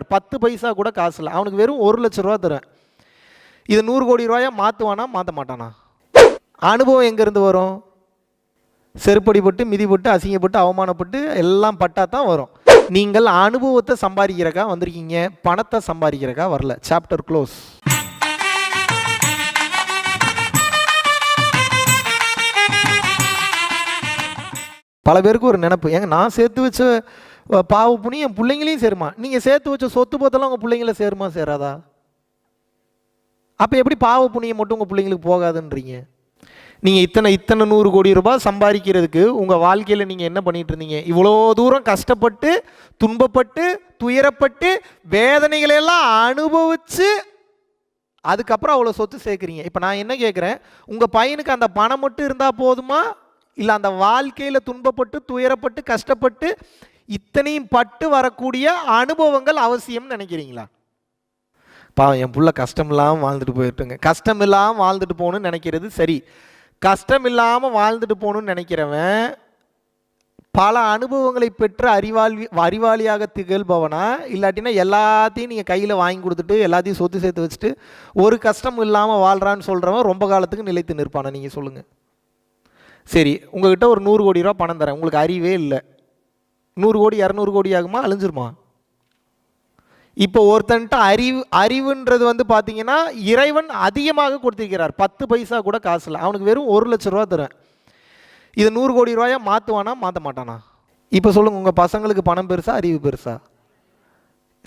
பத்து பைசா கூட காசு இல்லை. அவனுக்கு வெறும் ஒரு லட்ச ரூபா தருவேன் இது நூறு கோடி ரூபாயா மாற்றுவானா மாற்ற மாட்டானா? அனுபவம் எங்கேருந்து வரும்? செருப்படிப்பட்டு மிதிப்பட்டு அசிங்கப்பட்டு அவமானப்பட்டு எல்லாம் பட்டா தான் வரும். நீங்கள் அனுபவத்தை சம்பாதிக்கிறக்கா வந்திருக்கீங்க? பணத்தை சம்பாதிக்கிறக்கா வரல. சாப்டர் க்ளோஸ் பல பேருக்கு ஒரு நினப்பு. ஏங்க நான் சேர்த்து வச்ச பாவ புண்ணியம் என் பிள்ளைங்களையும் சேருமா. நீங்கள் சேர்த்து வச்ச சொத்து பத்தெல்லாம் உங்கள் பிள்ளைங்கள சேருமா சேராதா? அப்போ எப்படி பாவ புண்ணியம் மட்டும் உங்கள் பிள்ளைங்களுக்கு போகாதுன்றீங்க? நீங்கள் இத்தனை இத்தனை நூறு கோடி ரூபாய் சம்பாதிக்கிறதுக்கு உங்கள் வாழ்க்கையில் நீங்கள் என்ன பண்ணிட்டு இருந்தீங்க இவ்வளோ தூரம் கஷ்டப்பட்டு துன்பப்பட்டு துயரப்பட்டு வேதனைகளை எல்லாம் அனுபவித்து அதுக்கப்புறம் அவ்வளோ சொத்து சேர்க்குறீங்க. இப்போ நான் என்ன கேட்குறேன் உங்கள் பையனுக்கு அந்த பணம் மட்டும் இருந்தால் போதுமா? இல்லை அந்த வாழ்க்கையில் துன்பப்பட்டு துயரப்பட்டு கஷ்டப்பட்டு இத்தனையும் பட்டு வரக்கூடிய அனுபவங்கள் அவசியம்னு நினைக்கிறீங்களா? பாவம் என் புள்ள கஷ்டம் இல்லாமல் வாழ்ந்துட்டு போயிட்டுங்க. கஷ்டம் இல்லாமல் வாழ்ந்துட்டு போகணும்னு நினைக்கிறது சரி. கஷ்டம் இல்லாமல் வாழ்ந்துட்டு போகணும்னு நினைக்கிறவன் பல அனுபவங்களை பெற்ற அறிவாளி அறிவாளியாக திகழ்பவனா? இல்லாட்டினா எல்லாத்தையும் நீங்கள் கையில் வாங்கி கொடுத்துட்டு எல்லாத்தையும் சொத்து சேர்த்து வச்சுட்டு ஒரு கஷ்டம் இல்லாமல் வாழ்கிறான்னு சொல்கிறவன் ரொம்ப காலத்துக்கு நிலைத்து நிற்பானா? நீங்கள் சொல்லுங்கள் சரி உங்கள்கிட்ட ஒரு நூறு கோடி ரூபா பணம் தரேன். உங்களுக்கு அறிவே இல்லை. நூறு கோடி இரநூறு கோடி ஆகுமா? அழிஞ்சிருமா? இப்போ ஒருத்தன்ட்ட அறிவு அறிவுன்றது வந்து பார்த்தீங்கன்னா இறைவன் அதிகமாக கொடுத்திருக்கிறார். பத்து பைசா கூட காசு இல்லை அவனுக்கு வெறும் ஒரு லட்ச ரூபா தருவேன் இது நூறு கோடி ரூபாயா மாற்றுவானா மாற்ற மாட்டானா? இப்போ சொல்லுங்கள் உங்கள் பசங்களுக்கு பணம் பெருசா அறிவு பெருசா?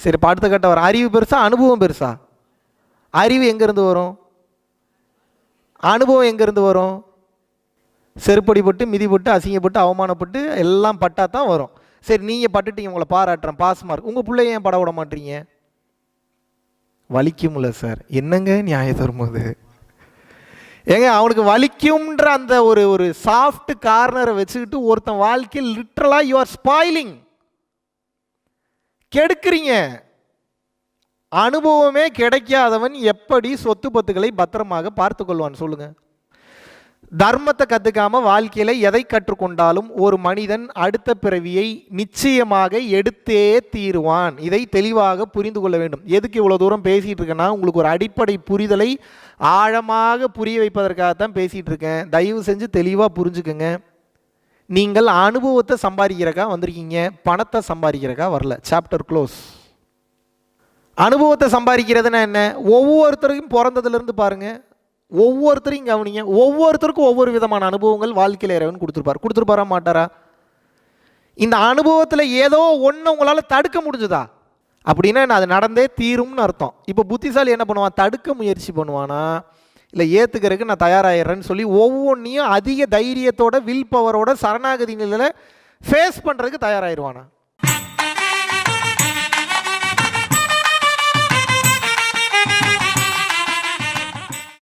சரி இப்போ அடுத்த கட்ட வர அறிவு பெருசா அனுபவம் பெருசா? அறிவு எங்கேருந்து வரும்? அனுபவம் எங்கேருந்து வரும்? செருப்படிப்பட்டு மிதிப்பட்டு அசிங்கப்பட்டு அவமானப்பட்டு எல்லாம் பட்டா தான் வரும். சரி நீங்கள் பட்டுட்டீங்க உங்களை பாராட்டுறேன் பாஸ் மார்க் உங்கள் பிள்ளைய ஏன் பட விட மாட்டீங்க? வலிக்கும்ல சார் என்னங்க நியாய தரும்போது ஏங்க அவனுக்கு வலிக்கும்ன்ற அந்த ஒரு ஒரு சாஃப்ட் கார்னரை வச்சுக்கிட்டு ஒருத்தன் வாழ்க்கையில் லிட்ரலாக யூ ஆர் ஸ்பாயிலிங் கெடுக்குறீங்க. அனுபவமே கிடைக்காதவன் எப்படி சொத்து பத்துக்களை பத்திரமாக பார்த்து கொள்வான்? தர்மத்தை கற்றுக்காம வாழ்க்கையில் எதை கற்றுக்கொண்டாலும் ஒரு மனிதன் அடுத்த பிறவியை நிச்சயமாக எடுத்தே தீருவான். இதை தெளிவாக புரிந்து கொள்ள வேண்டும். எதுக்கு இவ்வளோ தூரம் பேசிகிட்டு இருக்கேன்னா உங்களுக்கு ஒரு அடிப்படை புரிதலை ஆழமாக புரிய வைப்பதற்காகத்தான் பேசிகிட்டு இருக்கேன். தயவு செஞ்சு தெளிவாக புரிஞ்சுக்கோங்க. நீங்கள் அனுபவத்தை சம்பாதிக்கிறக்கா வந்திருக்கீங்க? பணத்தை சம்பாதிக்கிறக்கா வரல. சாப்டர் க்ளோஸ் அனுபவத்தை சம்பாதிக்கிறதுனா என்ன? ஒவ்வொருத்தருக்கும் பிறந்ததுலேருந்து பாருங்கள் ஒவ்வொருத்தரையும் கவனிங்க. ஒவ்வொருத்தருக்கும் ஒவ்வொரு விதமான அனுபவங்கள் வாழ்க்கையில் இறைவன் கொடுத்துருப்பார். கொடுத்துருப்பாரா மாட்டாரா? இந்த அனுபவத்தில் ஏதோ ஒன்று உங்களால் தடுக்க முடிஞ்சுதா? அப்படின்னா அது நடந்தே தீரும்னு அர்த்தம். இப்போ புத்திசாலி என்ன பண்ணுவான்? தடுக்க முயற்சி பண்ணுவானா? இல்லை ஏற்றுக்கிறதுக்கு நான் தயாராகிறேன்னு சொல்லி ஒவ்வொன்றையும் அதிக தைரியத்தோட வில் பவரோட சரணாகதி நிலையில் ஃபேஸ் பண்ணுறதுக்கு தயாராகிடுவானா